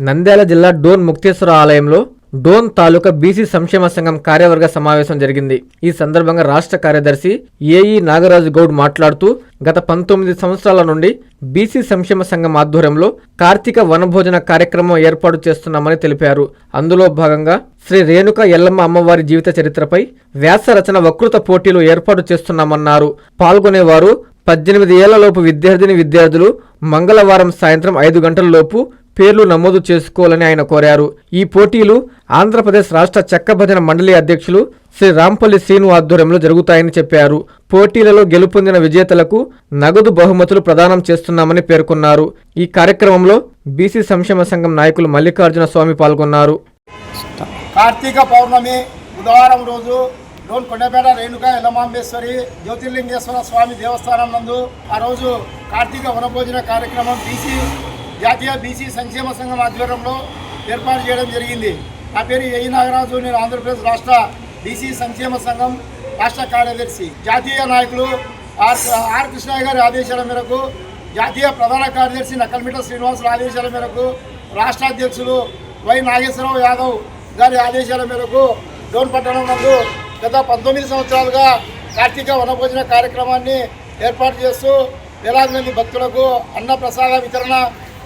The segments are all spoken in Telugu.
నంద్యాల జిల్లా డోన్ ముక్తేశ్వర ఆలయంలో డోన్ తాలూకా బీసీ సంక్షేమ సంఘం కార్యవర్గ సమావేశం జరిగింది. ఈ సందర్భంగా రాష్ట్ర కార్యదర్శి ఏఈ నాగరాజు గౌడ్ మాట్లాడుతూ గత పంతొమ్మిది సంవత్సరాల నుండి బీసీ సంక్షేమ సంఘం ఆధ్వర్యంలో కార్తీక వనభోజన కార్యక్రమం ఏర్పాటు చేస్తున్నామని తెలిపారు. అందులో భాగంగా శ్రీ రేణుక ఎల్లమ్మ అమ్మవారి జీవిత చరిత్రపై వ్యాస రచన వక్తృత పోటీలు ఏర్పాటు చేస్తున్నామన్నారు. పాల్గొనేవారు పద్దెనిమిది ఏళ్ళలోపు విద్యార్థిని విద్యార్థులు మంగళవారం సాయంత్రం ఐదు గంటల లోపు పేర్లు నమోదు చేసుకోవాలని ఆయన కోరారు. ఈ పోటీలు ఆంధ్రప్రదేశ్ రాష్ట్ర చెక్కభజన మండలి అధ్యక్షులు శ్రీ రాంపల్లి శ్రీను ఆధ్వర్యంలో జరుగుతాయని చెప్పారు. పోటీలలో గెలుపొందిన విజేతలకు నగదు బహుమతులు ప్రదానం చేస్తున్నామని పేర్కొన్నారు. ఈ కార్యక్రమంలో బీసీ సంక్షేమ సంఘం నాయకులు మల్లికార్జున స్వామి పాల్గొన్నారు. కార్తీక పౌర్ణమి బుధవారం రోజు డోన్ కొండపేట రేణుక ఎల్లమాంబేశ్వరి జ్యోతిర్లింగేశ్వర స్వామి దేవస్థానం నందు ఆ రోజు కార్తీక వనభోజన కార్యక్రమం బీసీ జాతీయ బీసీ సంక్షేమ సంఘం ఆధ్వర్యంలో ఏర్పాటు చేయడం జరిగింది. నా పేరు ఏ. నాగరాజు నేను ఆంధ్రప్రదేశ్ రాష్ట్ర బీసీ సంక్షేమ సంఘం రాష్ట్ర కార్యదర్శి. జాతీయ నాయకులు ఆర్. ఆర్. కృష్ణయ్య గారి ఆదేశాల మేరకు జాతీయ ప్రధాన కార్యదర్శి నకల్మిట శ్రీనివాసుల ఆదేశాల మేరకు రాష్ట్ర అధ్యక్షులు వై నాగేశ్వరరావు యాదవ్ గారి ఆదేశాల మేరకు డోన్ పట్టణం నందు గత పంతొమ్మిది సంవత్సరాలుగా కార్తీక వనభోజన కార్యక్రమాన్ని ఏర్పాటు చేస్తూ వేలాది మంది భక్తులకు అన్న ప్రసాద వితరణ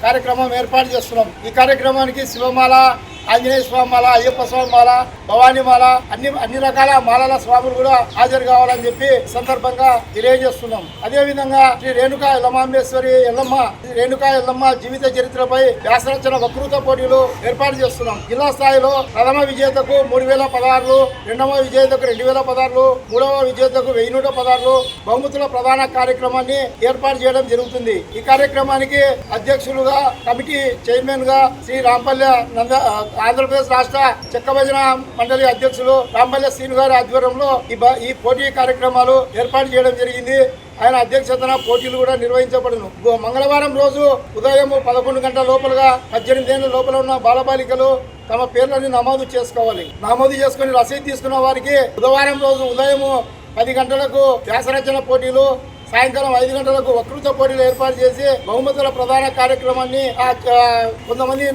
కార్యక్రమం ఏర్పాటు చేస్తున్నాం. ఈ కార్యక్రమానికి శివమాల ఆంజనేయ స్వామి మాల అయ్యప్ప స్వామి మాల భవానీ మాల అన్ని అన్ని రకాల మాలల స్వాములు కూడా హాజరు కావాలని చెప్పి సందర్భంగా తెలియజేస్తున్నాం. అదే విధంగా శ్రీ రేణుకా ఎల్లమాంబేశ్వరి ఎల్లమ్మ శ్రీ రేణుకా ఎల్లమ్మ జీవిత చరిత్రపై వ్యాసరచన వక్తృత పోటీలు ఏర్పాటు చేస్తున్నాం. జిల్లా స్థాయిలో ప్రథమ విజేతకు మూడు వేల పదహారులు రెండవ విజేతకు రెండు వేల పదహారులు మూడవ విజేతకు వెయ్యి నూట పదహారులు బహుమతుల ప్రధాన కార్యక్రమాన్ని ఏర్పాటు చేయడం జరుగుతుంది. ఈ కార్యక్రమానికి అధ్యక్షులుగా కమిటీ చైర్మన్గా శ్రీ రాంపల్లె నంద ఆంధ్రప్రదేశ్ రాష్ట్ర చెక్క భజన మండలి అధ్యక్షులు రాంబల్య శ్రీను గారి ఆధ్వర్యంలో ఈ బ- ఈ పోటీ కార్యక్రమాలు ఏర్పాటు చేయడం జరిగింది. ఆయన అధ్యక్షతన పోటీలు కూడా నిర్వహించబడును. గో- మంగళవారం రోజు ఉదయం పదకొండు గంటల లోపలగా పద్దెనిమిది ఏళ్ళ లోపల ఉన్న బాలబాలికలు తమ పేర్లను నమోదు చేసుకోవాలి. నమోదు చేసుకుని రసీదు తీసుకున్న వారికి బుధవారం రోజు ఉదయం పది గంటలకు వ్యాసరచన పోటీలు సాయంకాలం ఐదు గంటలకు వక్తృత పోటీలు ఏర్పాటు చేసి బహుమతుల ప్రధాన కార్యక్రమాన్ని కొంతమంది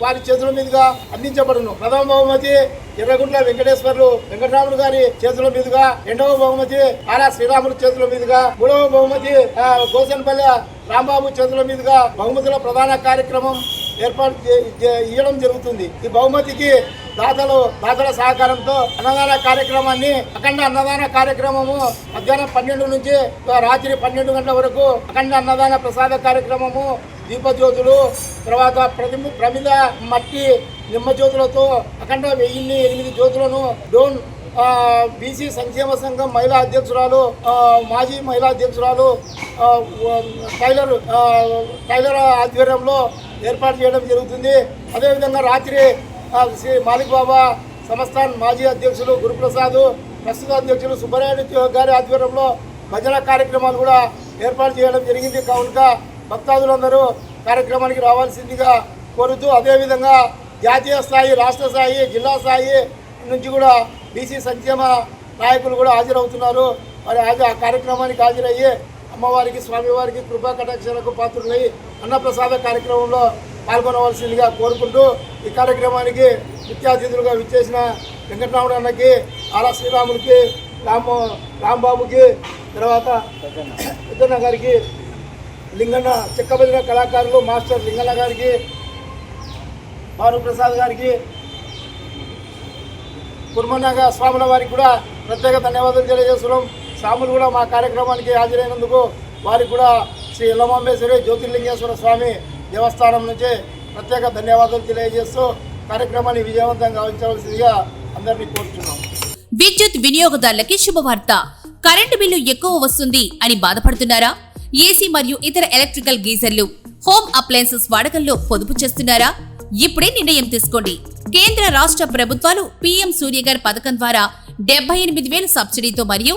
వారి చేతుల మీదుగా అందించబడును. ప్రథమ బహుమతి ఎర్రగుంట్ల వెంకటేశ్వర్లు వెంకటరాములు గారి చేతుల మీదుగా రెండవ బహుమతి ఆరా శ్రీరాములు చేతుల మీదుగా మూడవ బహుమతి ఆ, గోసన్పల్లె రాంబాబు చేతుల మీదుగా బహుమతుల ప్రధాన కార్యక్రమం ఏర్పాటు చే- ఇవ్వడం జరుగుతుంది. ఈ బహుమతికి దాతలు దాతల సహకారంతో అన్నదాన కార్యక్రమాన్ని అఖండ అన్నదాన కార్యక్రమము మధ్యాహ్నం పన్నెండు నుంచి రాత్రి పన్నెండు గంటల వరకు అఖండ అన్నదాన ప్రసాద కార్యక్రమము దీపజ్యోతులు తర్వాత ప్రతి ప్రమిద మట్టి నిమ్మ జ్యోతులతో అఖండ వెయ్యిన్ని ఎనిమిది జ్యోతులను డోన్ బీసీ సంక్షేమ సంఘం మహిళా అధ్యక్షురాలు మాజీ మహిళా అధ్యక్షురాలు టైలర్ టైలర్ ఆధ్వర్యంలో ఏర్పాటు చేయడం జరుగుతుంది. అదేవిధంగా రాత్రి శ్రీ మాలిక్ బాబా సంస్థాన్ మాజీ అధ్యక్షులు గురుప్రసాద్ ప్రస్తుత అధ్యక్షులు సుబ్బరాయుడు గారి ఆధ్వర్యంలో భజన కార్యక్రమాలు కూడా ఏర్పాటు చేయడం జరిగింది. కావున భక్తాదులందరూ కార్యక్రమానికి రావాల్సిందిగా కోరుతూ అదేవిధంగా జాతీయ స్థాయి రాష్ట్ర స్థాయి జిల్లా స్థాయి నుంచి కూడా బీసీ సంక్షేమ నాయకులు కూడా హాజరవుతున్నారు. మరి ఆ కార్యక్రమానికి హాజరయ్యి అమ్మవారికి స్వామివారికి కృపా కటాక్షలకు పాత్రులై అన్నప్రసాద కార్యక్రమంలో పాల్గొనవలసిందిగా కోరుకుంటూ ఈ కార్యక్రమానికి ముఖ్యాతిథులుగా విచ్చేసిన వెంకటరాముడు అన్నకి ఆలా శ్రీరాముడికి రామ రాంబాబుకి తర్వాత పెద్దన్న గారికి లింగన్న చెక్కబదిన కళాకారులు మాస్టర్ లింగన్న గారికి భానుప్రసాద్ గారికి కుర్మన్నగా స్వాముల వారికి కూడా ప్రత్యేక ధన్యవాదాలు తెలియజేస్తున్నాం. స్వాములు కూడా మా కార్యక్రమానికి హాజరైనందుకు వారికి కూడా శ్రీ ఇల్లమాంబేశ్వరి జ్యోతిర్లింగేశ్వర స్వామి దేవస్థానం నుంచి ప్రత్యేక ధన్యవాదాలు తెలియజేస్తూ కార్యక్రమాన్ని విజయవంతంగా గావించవలసిందిగా అందరినీ కోరుతున్నాం విద్యుత్ వినియోగదారులకి శుభవార్త. కరెంటు బిల్లు ఎక్కువ వస్తుంది అని బాధపడుతున్నారా? ఏసీ మరియు ఇతర ఎలక్ట్రికల్ గీజర్లు హోమ్ అప్లయన్సెస్ వాడకంలో పొదుపు చేస్తున్నారా? ఇప్పుడే నిర్ణయం తీసుకోండి. కేంద్ర రాష్ట్ర ప్రభుత్వాలు పీఎం సూర్యగర్ పథకం ద్వారా డెబ్బై ఎనిమిది వేల సబ్సిడీతో మరియు